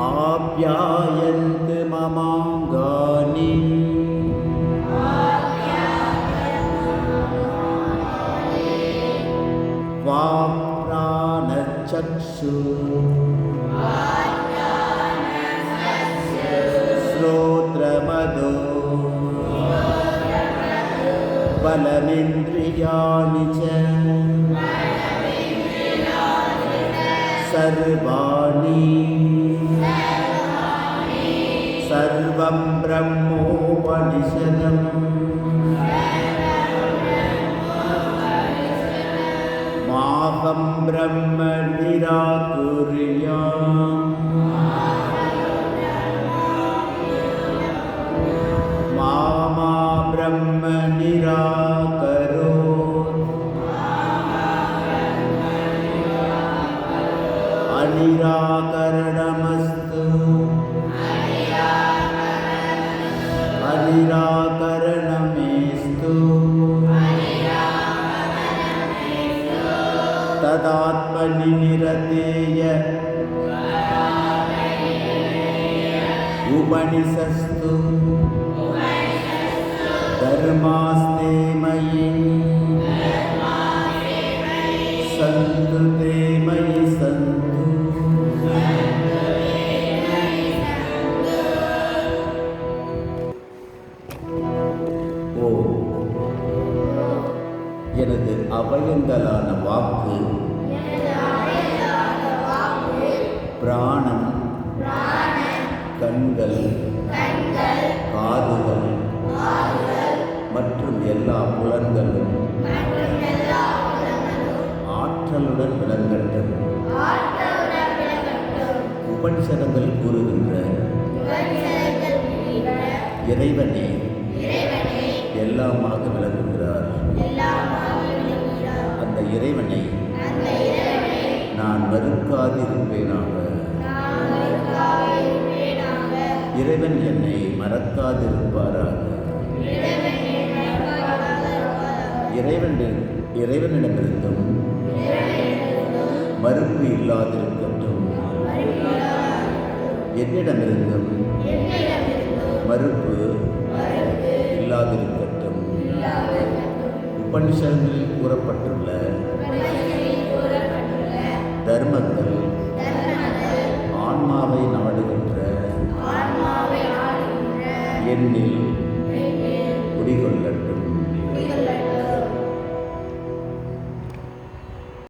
आप्यायन्त ममाङ्गानि। वाप्राणचक्षु। श्रोत्रमदो। बलमिन्द्रियाणि च। सर्वाणि सर्वं ब्रह्मोपनिषदम् माहं ब्रह्म निराकुर्याम् अनिराकरणमस्तु अनिराकरणमेस्तु तदात्मनि निरतेय उपनिषस्तु धर्मास्ते मयि। सन्तु ते मयि। ஓ. எனது அவயங்களான வாக்கு. பிராணன் கண்கள். காதுகள். மற்றும் எல்லா புலன்களும். ஆற்றலுடன் விளங்கட்டும். உபனிஷதங்கள் கூறுகின்ற இறைவனே. எல்லாமாக விளங்குகிறார். அந்த இறைவனை நான் மறுக்காதிருப்பேனாக. இறைவன் என்னை மறக்காதிருப்பாராக. இறைவன் இறைவனிடமிருந்தும் மறுப்பு இல்லாதிருக்கட்டும். என்னிடமிருந்தும் மறுப்பு உபனிஷங்களில் கூறப்பட்டுள்ள தர்மங்கள் ஆன்மாவை நாடுகின்ற எண்ணில் குடிகொள்ளட்டும்.